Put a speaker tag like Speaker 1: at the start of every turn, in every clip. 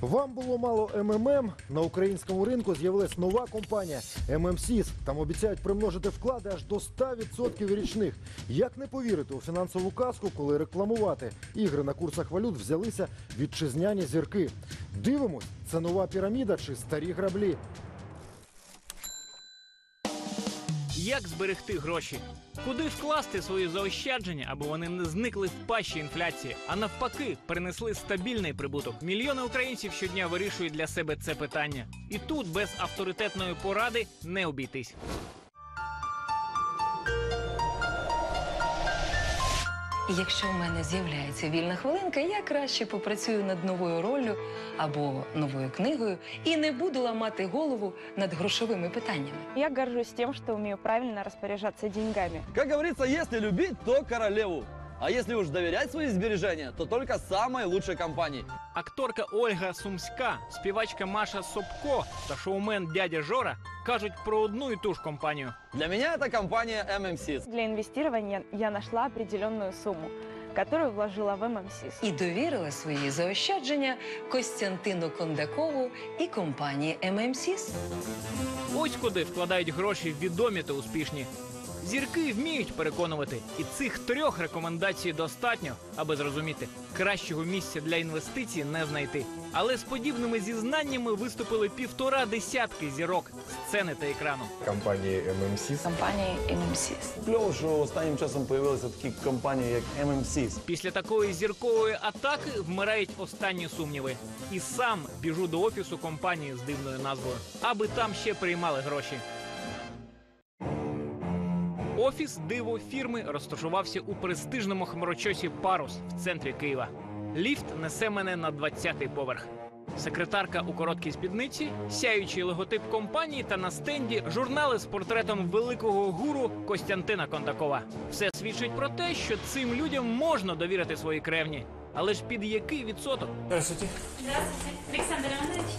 Speaker 1: Вам було мало МММ. На українському ринку з'явилась нова компанія ММСІС. Там обіцяють примножити вклади аж до 100% річних. Як не повірити у фінансову казку, коли рекламувати ігри на курсах валют взялися вітчизняні зірки? Дивимось, це нова піраміда чи старі граблі.
Speaker 2: Як зберегти гроші? Куди вкласти свої заощадження, аби вони не зникли в пащі інфляції, а навпаки, принесли стабільний прибуток? Мільйони українців щодня вирішують для себе це питання. І тут без авторитетної поради не обійтись.
Speaker 3: Якщо в мене з'являється вільна хвилинка, я краще попрацюю над новою роллю або новою книгою і не буду ламати голову над грошовими питаннями.
Speaker 4: Я горжусь тим, що вмію правильно розпоряджатися деньгами.
Speaker 5: Як говориться, якщо любити, то королеву. А если уж доверять свои сбережения, то только самой лучшей компании.
Speaker 2: Акторка Ольга Сумська, співачка Маша Собко та шоумен дядя Жора кажуть про одну і ту ж компанію.
Speaker 5: Для меня это компания MMSIS.
Speaker 4: Для инвестирования я нашла определенную сумму, которую вложила в ММСИС.
Speaker 3: І довірила свої заощадження Костянтину Кондакову і компанії ММСІС.
Speaker 2: Ось куди вкладають гроші відомі та успішні. Зірки вміють переконувати, і цих трьох рекомендацій достатньо, аби зрозуміти, кращого місця для інвестицій не знайти. Але з подібними зізнаннями виступили півтора десятки зірок сцени та екрану.
Speaker 6: компанії MMC.
Speaker 4: Компании ММСИС.
Speaker 7: Кльово, що останнім часом появилися такі компанії, як MMC.
Speaker 2: Після такої зіркової атаки вмирають останні сумніви. І сам біжу до офісу компанії з дивною назвою, аби там ще приймали гроші. Офіс диво фірми розташувався у престижному хмарочосі Парус в центрі Києва. Ліфт несе мене на 20-й поверх. Секретарка у короткій спідниці, сяючий логотип компанії та на стенді журнали з портретом великого гуру Костянтина Кондакова. Все свідчить про те, що цим людям можна довірити свої кревні. Але ж під який відсоток?
Speaker 8: Здравствуйте,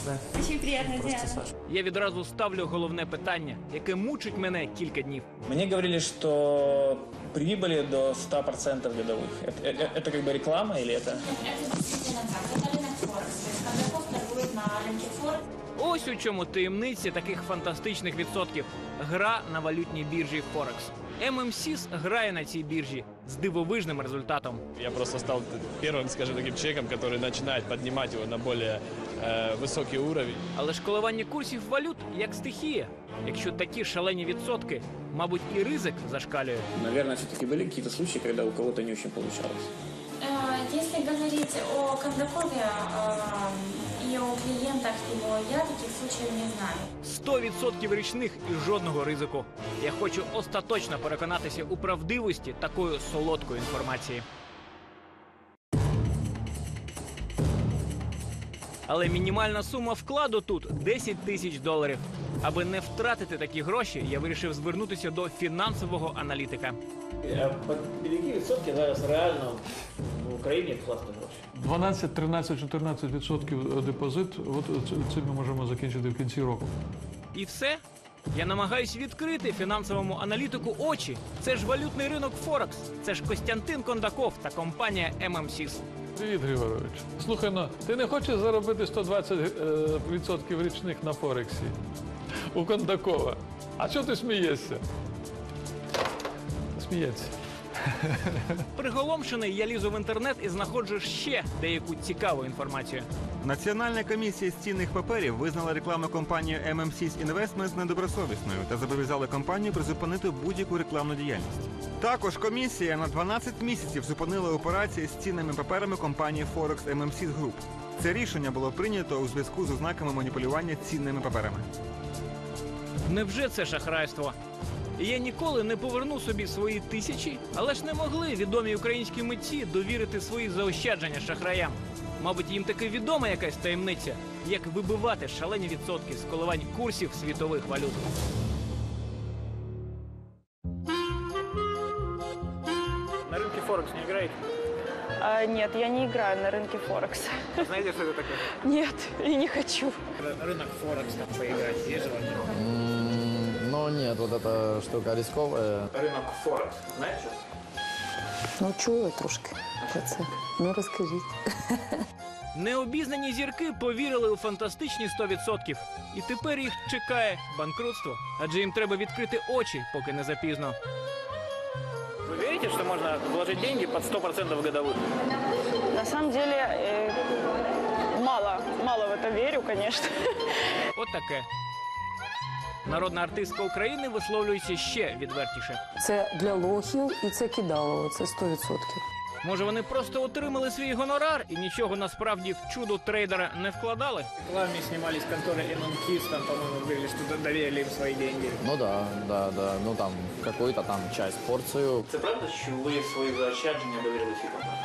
Speaker 8: Александр Иванович. Очень приятно, Диана.
Speaker 2: Я відразу ставлю головне питання, яке мучить мене кілька днів.
Speaker 9: Мне говорили, что прибыли до 100% годовых. Это, это- это как бы реклама или это?
Speaker 8: Это действительно так. Это рынок Форекс. То есть Кондаков торгует на рынке Форекс.
Speaker 2: Ось у чому таємниця таких фантастичних відсотків. Гра на валютній біржі Форекс. ММСіс грає на цій біржі з дивовижним результатом.
Speaker 10: Я просто стал первым, скажем, таким человеком, который начинает поднимать его на более э, высокий уровень.
Speaker 2: Але ж коливання курсів валют як стихія. Якщо такі шалені відсотки, мабуть, і ризик зашкалює.
Speaker 9: Наверное, все-таки были какие-то случаи, когда у кого-то не очень получалось.
Speaker 8: Э, Если говорить о Кондакове э, и о клиентах его, я таких случаев не знаю.
Speaker 2: 100% річних і жодного ризику. Я хочу остаточно переконатися у правдивості такої солодкої інформації. Але мінімальна сума вкладу тут 10 тисяч доларів. Аби не втратити такі гроші, я вирішив звернутися до фінансового аналітика.
Speaker 11: Під які відсотки зараз реально Україні вкласти гроші?
Speaker 12: 12, 13, 14 відсотків депозит. От це, це ми можемо закінчити в кінці року.
Speaker 2: І все. Я намагаюсь відкрити фінансовому аналітику очі. Це ж валютний ринок Форекс. Це ж Костянтин Кондаков та компанія ММСіс.
Speaker 12: Привіт, Григорович. Слухай, ну ти не хочеш заробити 120 е, відсотків річних на Форексі у Кондакова? А чого ти смієшся? Сміється.
Speaker 2: Приголомшений, я лізу в інтернет і знаходжу ще деяку цікаву інформацію.
Speaker 13: Національна комісія з цінних паперів визнала рекламну кампанію MMC's Investments недобросовісною та зобов'язала компанію призупинити будь-яку рекламну діяльність. Також комісія на 12 місяців зупинила операції з цінними паперами компанії Forex MMC's Group. Це рішення було прийнято у зв'язку з ознаками маніпулювання цінними паперами.
Speaker 2: Невже це шахрайство? І Я ніколи не поверну собі свої тисячі, але ж не могли відомі українські митці довірити свої заощадження шахраям. Мабуть, їм таки відома якась таємниця, як вибивати шалені відсотки з коливань курсів світових валют. На ринку Форекс не граєте?
Speaker 4: А, нет, я не играю на рынке Форекс.
Speaker 2: Знаєте, що це таке?
Speaker 4: Нет, и не хочу.
Speaker 11: Ринок Форекс там поіграти, є желання?
Speaker 6: Ну нет, вот эта штука рисковая.
Speaker 11: Ринок Форекс, знаєш що?
Speaker 3: Ну, чую трошки про це. Ну, розкажіть.
Speaker 2: Необізнані зірки повірили у фантастичні 100%. І тепер їх чекає банкрутство. Адже їм треба відкрити очі, поки не запізно.
Speaker 11: Вы верите, что можно вложить деньги под 100% годовых?
Speaker 4: На самом деле, э, мало, мало в это верю, конечно.
Speaker 2: От таке. Народна артистка України висловлюється ще відвертіше.
Speaker 3: Це для лохів і це кидалово, це 100%.
Speaker 2: Може, вони просто отримали свій гонорар і нічого насправді в чудо трейдера не вкладали?
Speaker 9: В рекламе снимались конторы MMKIS, там, по-моему, говорили, что доверили им свои деньги.
Speaker 6: Ну да, да, да. Ну там какую-то там часть, порцию.
Speaker 11: Це правда, що ви свої заощадження довірили цій компанії?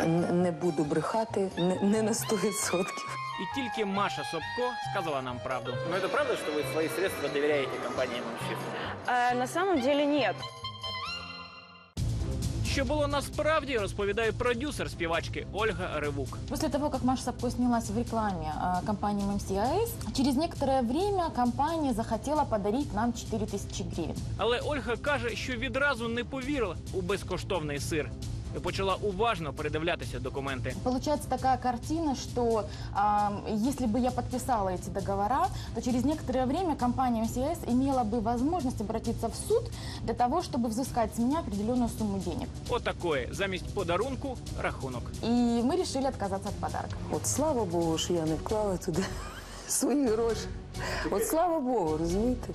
Speaker 3: Н- Не буду брехати, не, не на 100%.
Speaker 2: І тільки Маша Собко сказала нам правду.
Speaker 11: Но это правда, что вы свои средства доверяете компании MMKIS?
Speaker 4: Э, на самом деле нет.
Speaker 2: Що було насправді, розповідає продюсер співачки Ольга Ревук.
Speaker 14: После того, как Маша Сапко снялась в рекламе э, компании MMCIS, через некоторое время компания захотела подарить нам 4000 гривен.
Speaker 2: Але Ольга каже, що відразу не повірила у безкоштовний сир і почала уважно передивлятися документи.
Speaker 14: Получается такая картина, что э, если бы я подписала эти договора, то через некоторое время компания MCIS имела бы возможность обратиться в суд для того, чтобы взыскать с меня определенную сумму денег.
Speaker 2: Отакої замість подарунку рахунок.
Speaker 14: И мы решили отказаться от подарка.
Speaker 3: От слава Богу, що я не вклала туди свої гроші. От слава Богу, розумієте?